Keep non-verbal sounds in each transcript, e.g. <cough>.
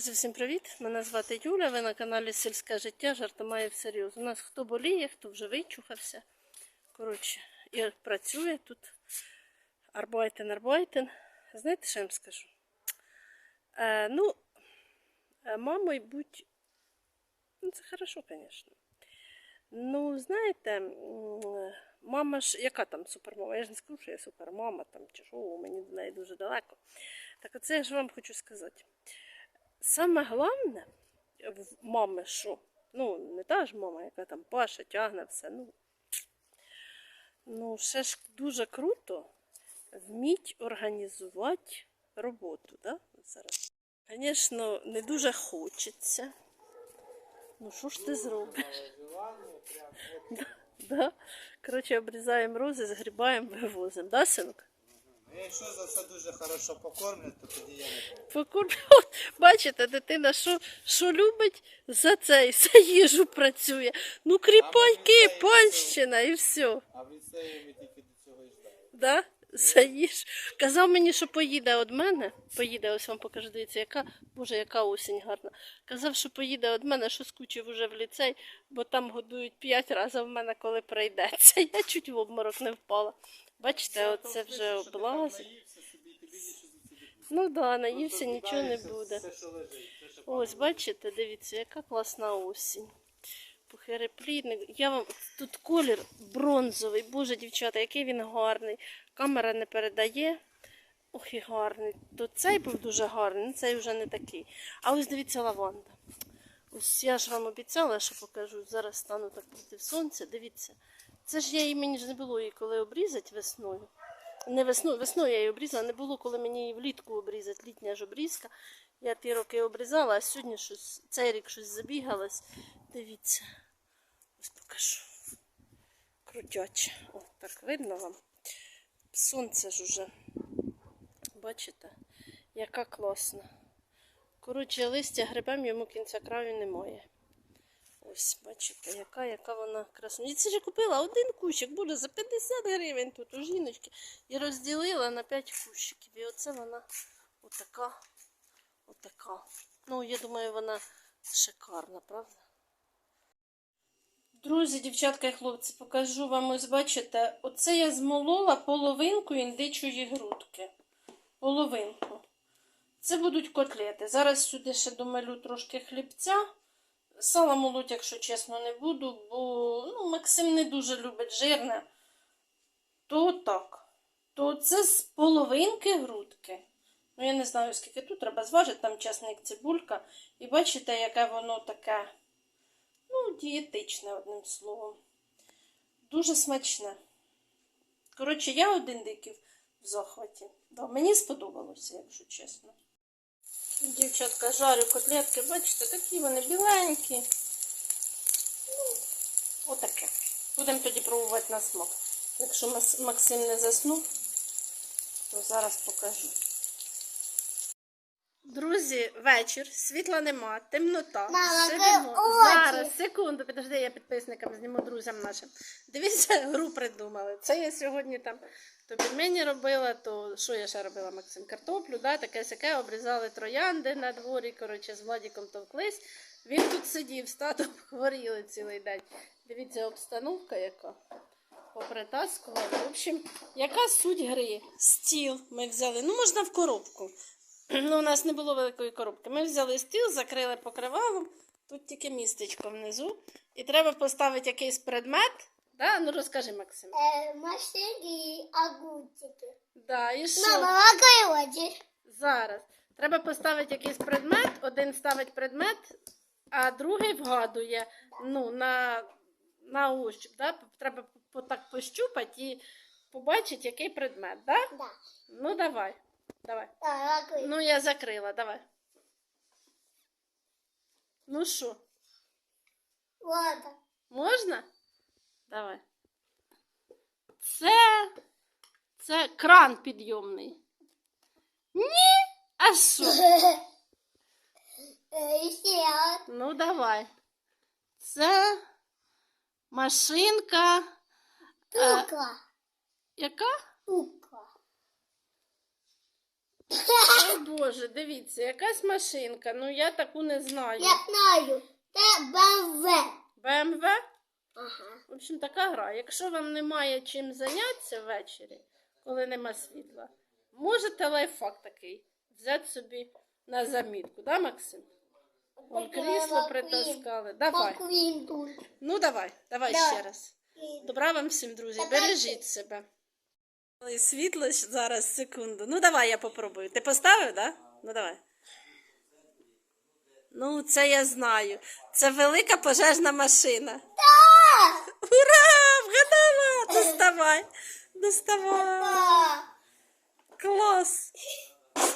Друзі, всім привіт! Мене звати Юля. Ви на каналі Сільське життя. Жарта має всерйоз. У нас хто боліє, хто вже вичухався. Коротше, і працює тут. Арбайтен, арбайтен. Знаєте, що я вам скажу? Е, ну, е, мамою будь. Ну, це хорошо, звісно. Ну, знаєте, мама ж, яка там супермама? Я ж не скажу, що я супермама там, чи що, мені до неї дуже далеко. Так оце я ж вам хочу сказати. Саме головне в мами що? Ну, не та ж мама, яка там паше, тягне все. Ну, ну ще ж дуже круто вміть організувати роботу. Да? Зараз. Звісно, не дуже хочеться. Ну, що ж ти зробиш? <laughs> Да? Коротше, обрізаємо рози, згрібаємо, вивозимо. Да, синок? Ну, Якщо за все дуже хорошо покормлять, то тоді я не. Покормлю. Бачите, дитина, що, що любить за це, за їжу працює. Ну, кріпайки, панщина і все. А в ліцеї ми тільки до цього і ждали. Да? За їж. Казав мені, що поїде від мене. Поїде, ось вам покажу, дивіться, яка, боже, яка осінь гарна. Казав, що поїде від мене, що скучив уже в ліцей, бо там годують п'ять разів в мене, коли прийдеться. <laughs> Я чуть в обморок не впала. Бачите, оце вже облазить. Ну да, наївся, нічого не буде. Ось, бачите, дивіться, яка класна осінь. Пухиреплідник. Я вам тут колір бронзовий. Боже, дівчата, який він гарний. Камера не передає. Ох, і гарний. То цей був дуже гарний, ну, цей вже не такий. А ось дивіться лаванда. Ось я ж вам обіцяла, що покажу. Зараз стану так проти сонця. Дивіться. Це ж я її мені ж не було її коли обрізати весною. Не весною, весною я її обрізала, не було, коли мені її влітку обрізати, літня ж обрізка. Я ті роки обрізала, а сьогодні щось, цей рік щось забігалось. Дивіться. Ось покажу. Крутяче. О, так видно вам. Сонце ж уже. Бачите, яка класна. Коротше, листя грибем йому кінця краю немає. Ось, бачите, яка, яка вона красна. І це ж я купила один кущик, буде за 50 гривень тут у жіночки. І розділила на 5 кущиків. І оце вона отака, отака. Ну, я думаю, вона шикарна, правда? Друзі, дівчатка і хлопці, покажу вам, ось бачите, оце я змолола половинку індичої грудки. Половинку. Це будуть котлети. Зараз сюди ще домалю трошки хлібця. Сала молоть, якщо чесно, не буду, бо ну, Максим не дуже любить жирне. То так. То це з половинки грудки. Ну, я не знаю, скільки тут треба зважити, там часник, цибулька. І бачите, яке воно таке, дієтичне, одним словом. Дуже смачне. Коротше, я один диків в захваті. Да, мені сподобалося, якщо чесно. Дівчатка, жарю котлетки, бачите, такі вони біленькі. Ну, отаке. Будемо тоді пробувати на смак. Якщо Максим не заснув, то зараз покажу. Друзі, вечір, світла нема, темнота. Мама, Сидимо. Зараз, секунду, підожди, я підписникам зніму друзям нашим. Дивіться, <laughs> гру придумали. Це я сьогодні там то пельмені робила, то що я ще робила, Максим? Картоплю, да, таке сяке, обрізали троянди на дворі, коротше, з Владіком товклись. Він тут сидів, з татом <laughs> хворіли цілий день. Дивіться, обстановка яка. Попритаскували. В общем, яка суть гри? Стіл ми взяли. Ну, можна в коробку. Ну, у нас не було великої коробки. Ми взяли стіл, закрили покривалом. Тут тільки містечко внизу. І треба поставити якийсь предмет. Да? Ну розкажи, Максим. Э, машинки и огурчики. Да, і що? Мама, какая хочешь? Зараз. Треба поставити якийсь предмет, один ставить предмет, а другий вгадує ну, на, на ощуп. Да? Треба так пощупати і побачити, який предмет. Да? Да. Ну, давай. Давай. Да. Ну, я закрила, давай. Ну що, Ладно. можна? Давай. Це. Це кран підйомний. Ні. А що? Э, <laughs> Ну, давай. Це машинка. Е, яка? Тука. О <laughs> Боже, дивіться, якась машинка. Ну я таку не знаю. Я знаю. Це БМВ. БМВ? Ага. В общем, така гра. Якщо вам немає чим зайнятися ввечері, коли нема світла, можете лайфхак такий взяти собі на замітку, да, Максим? Вон крісло притаскали. Давай. Ну давай, давай ще раз. Добра вам всім, друзі. Бережіть себе. Світло зараз, секунду. Ну давай я попробую. Ти поставив, да? Ну давай. Ну, це я знаю. Це велика пожежна машина. Так! Ура! Вгадала! Доставай! Доставай! Клас!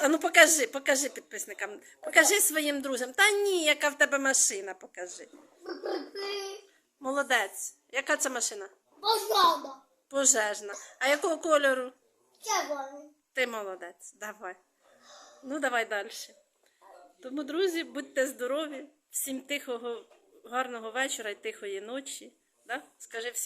А ну покажи, покажи підписникам. Покажи своїм друзям. Та ні, яка в тебе машина, покажи. Молодець. Яка це машина? Пожалуйста. Пожежна. А якого кольору? Червоний. Ти молодець. Давай. Ну, давай далі. Тому, друзі, будьте здорові. Всім тихого, гарного вечора і тихої ночі. Да? Скажи всім.